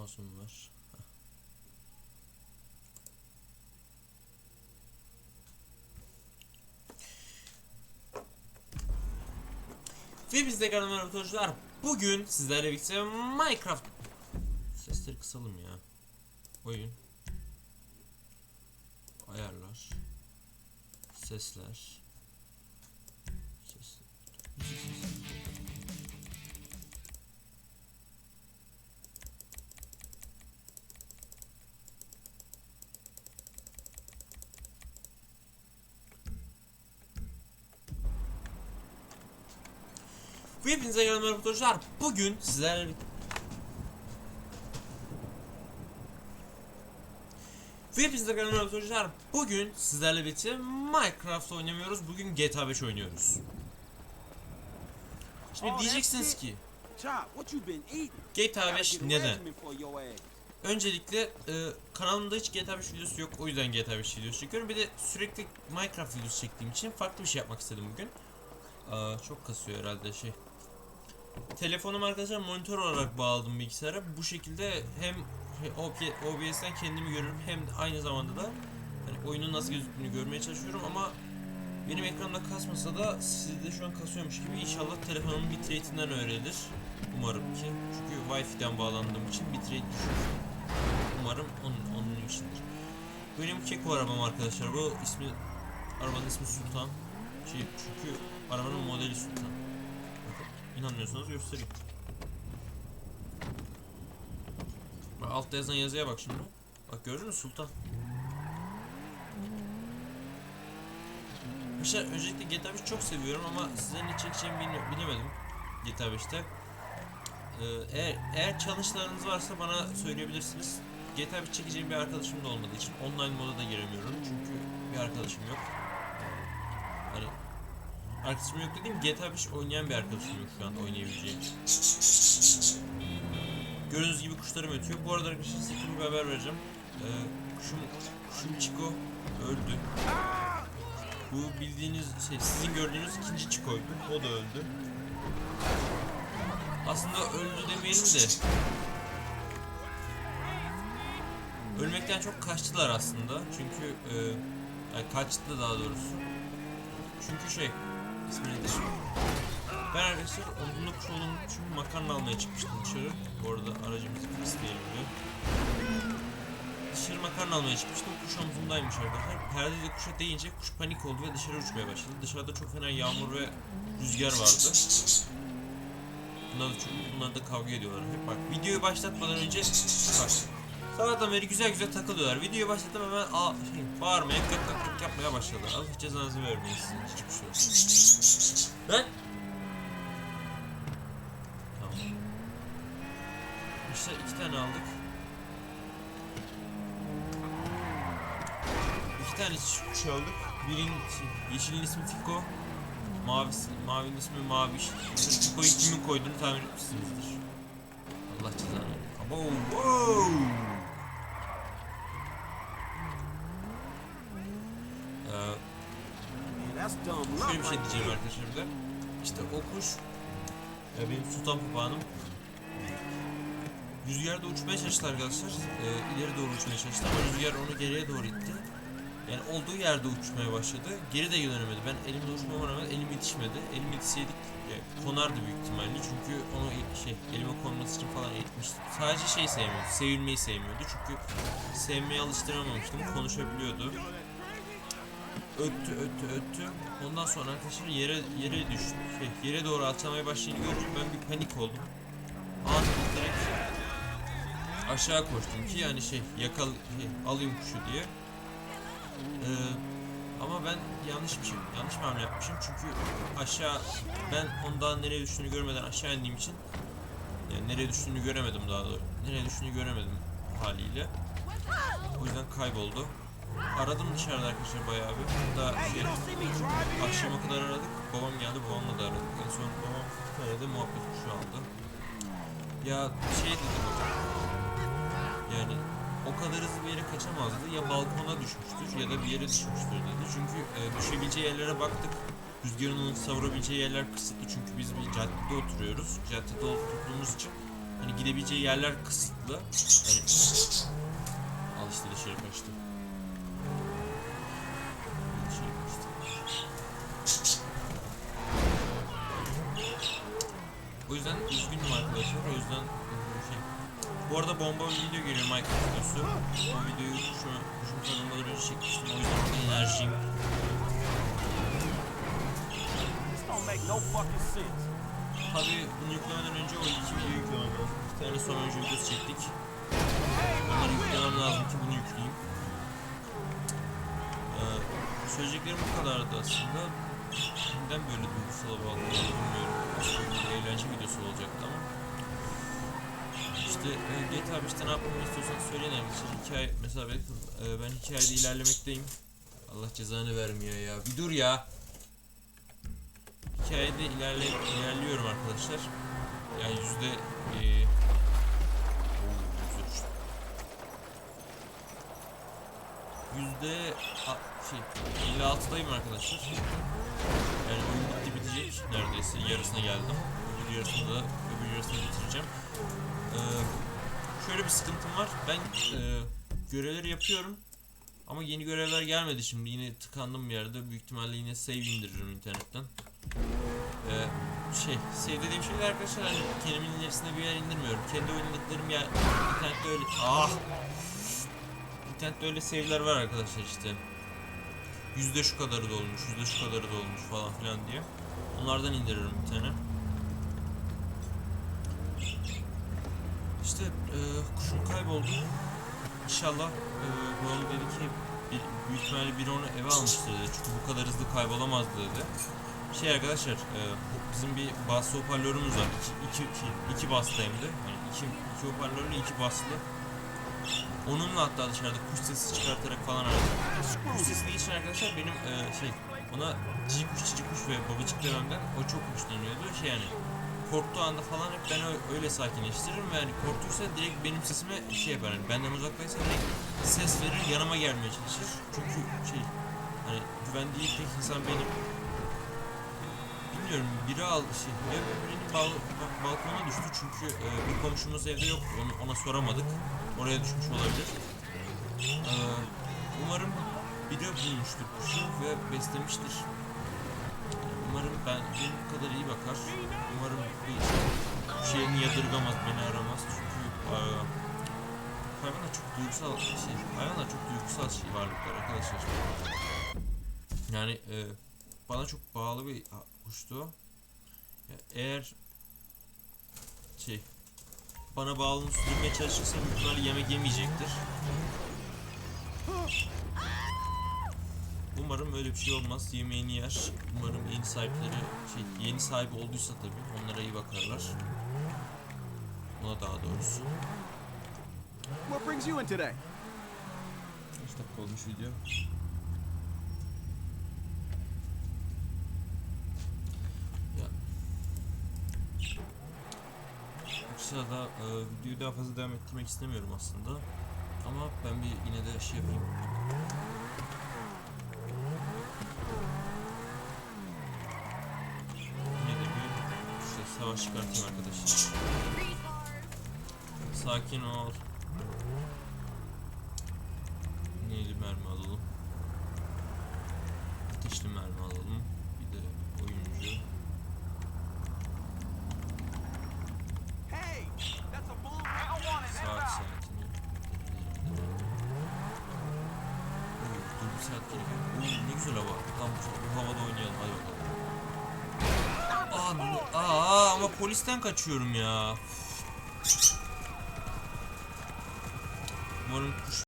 Mouse'um var. Ve biz de kanalıma arkadaşlar bugün sizlerle birlikte Minecraft Sesleri kısalım ya. Oyun. Ayarlar. Sesler. Ses hepinize merhaba arkadaşlar. Bugün sizlerle hepinize merhaba arkadaşlar. Bugün sizlerle birlikte Minecraft oynamıyoruz. Bugün GTA 5 oynuyoruz. Şimdi Oh, diyeceksiniz ki? GTA Gotta 5 get a neden? Öncelikle e, kanalımda hiç GTA 5 videosu yok. O yüzden GTA 5 videosu çekiyorum. Bir de sürekli Minecraft videosu çektiğim için farklı bir şey yapmak istedim bugün. Aa, çok kasıyor herhalde şey. Telefonum arkadaşlar monitör olarak bağladım bilgisayara. Bu şekilde hem OBS'ten kendimi görürüm hem de aynı zamanda da hani oyunun nasıl gözüktüğünü görmeye çalışıyorum ama benim ekranımda kasmasa da sizde şu an kasıyormuş gibi inşallah telefonumun bitrate'inden öğrenilir. Umarım ki. Çünkü Wi-Fi'den bağlandığım için bitrate düşük. Umarım onun, onun içindir. Benim keko arabam arkadaşlar. Bu ismi arabanın ismi Sultan. Şey, çünkü arabanın modeli Sultan. İnanmıyorsanız göstereyim. Bak altta yazan yazıya bak şimdi. Bak gördün mü Sultan? Arkadaşlar öncelikle GTA 5 çok seviyorum ama size ne çekeceğimi bile- bilemedim GTA 5'te. Ee, eğer, eğer challenge'larınız varsa bana söyleyebilirsiniz. GTA 5 çekeceğim bir arkadaşım da olmadığı için online moda da giremiyorum çünkü bir arkadaşım yok. Arkadaşım yok dediğim GTA 5 oynayan bir arkadaşım yok şu anda oynayabileceğim. Gördüğünüz gibi kuşlarım ötüyor. Bu arada arkadaşlar size bir haber vereceğim. Ee, kuşum, kuşum Chico öldü. Bu bildiğiniz şey sizin gördüğünüz ikinci Chico'ydu. O da öldü. Aslında öldü demeyelim de Ölmekten çok kaçtılar aslında. Çünkü e, yani kaçtı daha doğrusu. Çünkü şey ismi nedir? Ben arkadaşlar kuş olduğum için makarna almaya çıkmıştım dışarı. Bu arada aracımızı isteyelim diyor. Dışarı makarna almaya çıkmıştım. Kuş omzumdaymış arkadaşlar. Perdede kuşa değince kuş panik oldu ve dışarı uçmaya başladı. Dışarıda çok fena yağmur ve rüzgar vardı. Bunlar da çok bunlar da kavga ediyorlar. Hep bak videoyu başlatmadan önce bak. Sabahtan beri güzel güzel takılıyorlar. Videoyu başlattım hemen aa, şey, bağırmaya, gık gık gık yapmaya başladılar. Allah cezanızı vermeyin sizin hiçbir şey yok. Ben Tamam. İşte iki tane aldık. İki tane kuş aldık. Birinin yeşilin ismi Fiko. Mavisi, mavinin ismi Maviş. Fiko'yu kimin koyduğunu tahmin etmişsinizdir. Allah cezanı. Abo, wow. Şöyle bir şey diyeceğim arkadaşlar bir de. İşte o kuş ya benim sultan papağanım rüzgarda uçmaya çalıştı arkadaşlar. Ee, ileri doğru uçmaya çalıştı ama rüzgar onu geriye doğru itti. Yani olduğu yerde uçmaya başladı. Geri de dönemedi. Ben elimle uçmama rağmen elim yetişmedi. Elim yetişseydik e, konardı büyük ihtimalle. Çünkü onu e- şey elime konması için falan eğitmiştim. Sadece şey sevmiyordu. Sevilmeyi sevmiyordu. Çünkü sevmeye alıştıramamıştım. Konuşabiliyordu öttü öttü öttü. Ondan sonra arkadaşlar yere yere düştü. Şey, yere doğru atlamaya başlayınca görünce ben bir panik oldum. Anında direkt aşağı koştum ki yani şey yakal şey, alayım kuşu diye. Ee, ama ben yanlış bir şey yanlış bir hamle yapmışım çünkü aşağı ben ondan nereye düştüğünü görmeden aşağı indiğim için yani nereye düştüğünü göremedim daha doğrusu. Nereye düştüğünü göremedim haliyle. O yüzden kayboldu. Aradım dışarıda arkadaşlar bayağı bir. Hatta şey, akşama kadar aradık. Babam geldi, babamla da aradık. En son babam aradı, muhabbet kuşu aldı. Ya şey dedi baba. Yani o kadar hızlı bir yere kaçamazdı. Ya balkona düşmüştür ya da bir yere düşmüştür dedi. Çünkü e, düşebileceği yerlere baktık. Rüzgarın onu savurabileceği yerler kısıtlı çünkü biz bir caddede oturuyoruz. Caddede oturduğumuz için hani gidebileceği yerler kısıtlı. Hani al işte dışarı kaçtı. O yüzden üzgünüm arkadaşlar. O yüzden şey. Bu arada bomba bir video geliyor Minecraft videosu. O videoyu şu şu tanımladan önce çekmiştim. O yüzden enerjim This don't make no fucking sense. Tabii bunu yüklemeden önce o iki videoyu yüklemem lazım. Bir tane son önce videosu çektik. Onları yüklemem lazım ki bunu yükleyeyim. Ee, söyleyeceklerim bu kadardı aslında. Neden böyle duygusal bağlı bilmiyorum. Eğlence videosu olacaktı ama. İşte e, GTA 5'te ne yapmamı istiyorsanız söyleyin arkadaşlar. Hikaye, mesela ben, e, ben hikayede ilerlemekteyim. Allah cezanı vermiyor ya. Bir dur ya hikayede ilerle, ilerliyorum arkadaşlar. Yani yüzde oo, yüzde şey 56'dayım arkadaşlar. Yani oyun bitti bitecek neredeyse yarısına geldim. Öbür yarısını da öbür yarısını bitireceğim. Eee, şöyle bir sıkıntım var. Ben eee, görevleri yapıyorum. Ama yeni görevler gelmedi şimdi. Yine tıkandım bir yerde. Büyük ihtimalle yine save indiririm internetten. Ee, şey, save dediğim şeyler arkadaşlar hani kendimin ilerisine bir yer indirmiyorum. Kendi oynadıklarım yer internette öyle... Ah! İnternette öyle save'ler var arkadaşlar işte. Yüzde şu kadarı da olmuş, yüzde şu kadarı da olmuş falan filan diye. Onlardan indiririm bir tane. İşte e, kuşum kayboldu. İnşallah e, babam dedi ki bir, büyük ihtimalle biri onu eve almıştır dedi. Çünkü bu kadar hızlı kaybolamazdı dedi. Şey arkadaşlar, e, bizim bir bas hoparlörümüz var. İki, iki, iki, iki baslı hem de. Yani iki, iki hoparlörlü iki baslı. Onunla hatta dışarıda kuş sesi çıkartarak falan aradım. Kuş sesini için arkadaşlar benim e, şey, ona cici kuş cici kuş ve babacık dememden o çok hoşlanıyordu. Şey yani korktuğu anda falan hep ben öyle sakinleştiririm ve yani korktuysa direkt benim sesime şey yapar. Yani benden uzaktaysa direkt ses verir yanıma gelmeye çalışır. Çünkü şey hani güvendiği tek insan benim. Bilmiyorum biri al şey ya birinin bal, ba- balkona düştü çünkü e, bir komşumuz evde yok onu ona soramadık oraya düşmüş olabilir. E, umarım biri bulmuştur kuşu ve beslemiştir. Umarım ben benim kadar iyi bakar. Umarım bir şeyini yadırgamaz beni aramaz çünkü e, hayvanlar çok duygusal şey hayvanlar çok duygusal şey varlıklar arkadaşlar. Yani e, bana çok bağlı bir kuştu. Eğer şey bana bağlılığını sürdürmeye çalışırsa ihtimalle yemek yemeyecektir. Umarım öyle bir şey olmaz. Yemeğini yer. Umarım yeni sahipleri şey yeni sahibi olduysa tabii onlara iyi bakarlar. Ona daha doğrusu. What brings you in today? Kaç dakika olmuş video? Ya. Bu sırada e, videoyu daha fazla devam ettirmek istemiyorum aslında. Ama ben bir yine de şey yapayım. Yine de bir işte savaş çıkartayım arkadaşlar. Sakin ol. Neyli mermi alalım. Ateşli mermi bir saat geri gel. Oo, ne güzel hava. Tam bu, havada oynayalım. Hadi bakalım. Aa, aa, ama polisten kaçıyorum ya. Umarım kuş